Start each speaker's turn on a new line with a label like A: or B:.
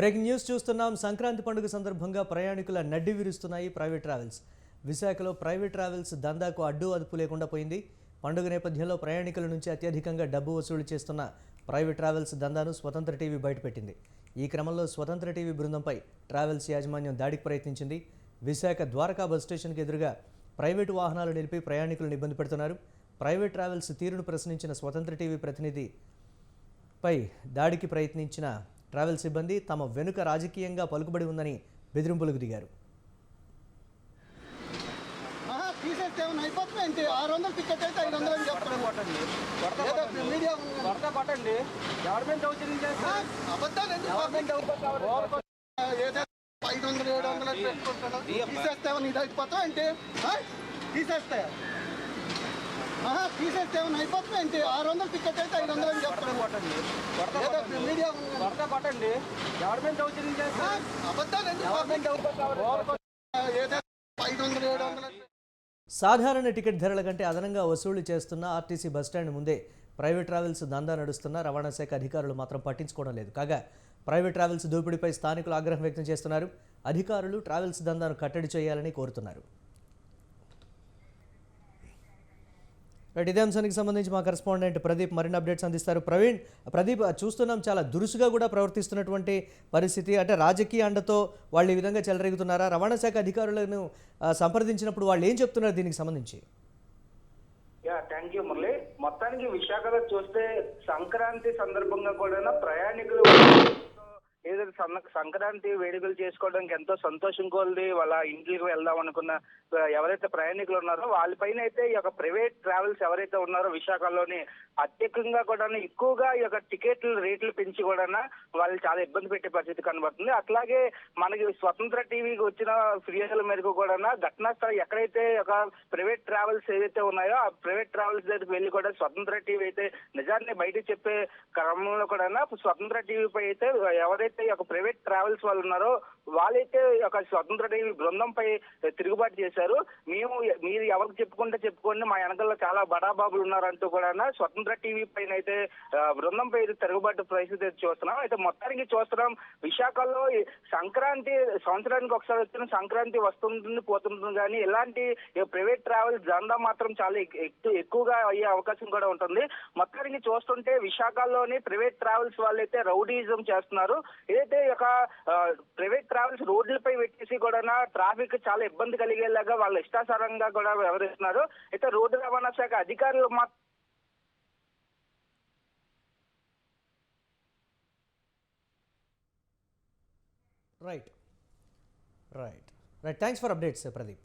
A: Breaking news చూస్తున్నాం. సంక్రాంతి పండుగ సందర్భంగా ప్రయాణికుల నడ్డి విరుస్తున్నాయి ప్రైవేట్ ట్రావెల్స్. విశాఖలో ప్రైవేట్ ట్రావెల్స్ దందాకు అడ్డు అదుపు లేకుండా పోయింది. పండుగ నేపథ్యంలో ప్రయాణికుల నుంచి అత్యధికంగా డబ్బు వసూలు చేస్తున్న ప్రైవేట్ ట్రావెల్స్ దందాను స్వతంత్ర టీవీ బయటపెట్టింది. ఈ క్రమంలో స్వతంత్ర టీవీ బృందంపై ట్రావెల్స్ యాజమాన్యం దాడికి ప్రయత్నించింది. విశాఖ ద్వారకా బస్ స్టేషన్కి ఎదురుగా ప్రైవేటు వాహనాలు నిలిపి ప్రయాణికులను ఇబ్బంది పెడుతున్నారు. ప్రైవేట్ ట్రావెల్స్ తీరును ప్రశ్నించిన స్వతంత్ర టీవీ ప్రతినిధి పై దాడికి ప్రయత్నించిన ట్రావెల్ సిబ్బంది తమ వెనుక రాజకీయంగా పలుకుబడి ఉందని బెదిరింపులకు దిగారు.
B: ఆహా, తీసేస్తే అయిపోతుంది ఆరు వందలు టికెట్ అయితే ఐదు వందలు అని
C: కొట్టండి
B: మీడియా ఉంది.
C: కొరత కొట్టండి. గవర్నమెంట్ అవుతుంది
B: ఆ, అబద్ధాలు ఎందుకు
C: గవర్నమెంట్ అవుతుంది
B: ఏదో ఐదు వందలు ఏడు వందలు అని పెట్టుకుంటాడు తీసేస్తే ఇది అయిపోతావు ఆహా, తీసేస్తే ఏమైనా అయిపోతుంది ఏంటి? ఆరు వందలు టికెట్ అయితే ఐదు వందలు అని
C: కొట్టండి
B: మీడియా
C: కొట్టండి గవర్నమెంట్
B: అబద్ధాలు
C: గవర్నమెంట్
B: ఐదు వందలు ఏడు వందలు
A: సాధారణ టికెట్ ధరల కంటే అదనంగా వసూలు చేస్తున్న ఆర్టీసీ బస్టాండ్ ముందే ప్రైవేట్ ట్రావెల్స్ దందా నడుస్తున్న రవాణా శాఖ అధికారులు మాత్రం పట్టించుకోవడం లేదు. కాగా ప్రైవేట్ ట్రావెల్స్ దోపిడీపై స్థానికులు ఆగ్రహం వ్యక్తం చేస్తున్నారు. అధికారులు ట్రావెల్స్ దందాను కట్టడి చేయాలని కోరుతున్నారు. రైట్ ఇదే అంశానికి సంబంధించి మా కరెస్పాండెంట్ ప్రదీప్ మరిన్ని అప్డేట్స్ అందిస్తారు. ప్రవీణ్ ప్రదీప్ చూస్తున్నాం చాలా దురుసుగా కూడా ప్రవర్తిస్తున్నటువంటి పరిస్థితి. అంటే రాజకీయ అండతో వాళ్ళు ఈ విధంగా చెలరేగుతున్నారా? రవాణా శాఖ అధికారులను సంప్రదించినప్పుడు వాళ్ళు ఏం చెప్తున్నారు దీనికి సంబంధించి?
D: Yeah thank you Murali. మొత్తానికి విశాఖలో చూస్తే సంక్రాంతి సందర్భంగా కూడా ప్రయాణికులు ఏదో సంక్రాంతి వేడుకలు చేసుకోవడానికి ఎంతో సంతోషం కోల్ది వాళ్ళ ఇంటికి వెళ్దాం అనుకున్న ఎవరైతే ప్రయాణికులు ఉన్నారో వాళ్ళపైన అయితే ఈ యొక్క ప్రైవేట్ ట్రావెల్స్ ఎవరైతే ఉన్నారో విశాఖలోని అత్యధికంగా కూడా ఎక్కువగా ఈ యొక్క టికెట్లు రేట్లు పెంచి కూడా వాళ్ళు చాలా ఇబ్బంది పెట్టే పరిస్థితి కనబడుతుంది. అట్లాగే మనకి స్వతంత్ర టీవీకి వచ్చిన ఫిర్యాదుల మేరకు కూడా ఘటనా స్థలం ఎక్కడైతే ఒక ప్రైవేట్ ట్రావెల్స్ ఏదైతే ఉన్నాయో ఆ ప్రైవేట్ ట్రావెల్స్ దగ్గరికి వెళ్ళి కూడా స్వతంత్ర టీవీ అయితే నిజాన్ని బయట చెప్పే క్రమంలో కూడా స్వతంత్ర టీవీపై అయితే ఎవరైతే ఎవరైతే ఒక ప్రైవేట్ ట్రావెల్స్ వాళ్ళు ఉన్నారో వాళ్ళైతే ఒక స్వతంత్ర టీవీ బృందంపై తిరుగుబాటు చేశారు. మేము మీరు ఎవరికి చెప్పుకుంటే చెప్పుకోండి మా వెనకల్లో చాలా బడాబాబులు ఉన్నారంటూ కూడా స్వతంత్ర టీవీ పైన అయితే బృందం బృందంపై తిరుగుబాటు పరిస్థితి అయితే చూస్తున్నాం. అయితే మొత్తానికి చూస్తున్నాం విశాఖలో సంక్రాంతి సంవత్సరానికి ఒకసారి వచ్చిన సంక్రాంతి వస్తుంటుంది పోతుంటుంది కానీ ఇలాంటి ప్రైవేట్ ట్రావెల్స్ దందా మాత్రం చాలా ఎక్- ఎక్కువగా అయ్యే అవకాశం కూడా ఉంటుంది. మొత్తానికి చూస్తుంటే విశాఖలోని ప్రైవేట్ ట్రావెల్స్ వాళ్ళైతే రౌడీజం చేస్తున్నారు. ఏదైతే ఒక ప్రైవేట్ ట్రావెల్స్ రోడ్లపై పెట్టేసి కూడా ట్రాఫిక్ చాలా ఇబ్బంది కలిగేలాగా వాళ్ళ ఇష్టాసారంగా కూడా వ్యవహరిస్తున్నారు. అయితే రోడ్డు రవాణా శాఖ అధికారులు మాత్రం
A: right right right thanks for updates Pradeep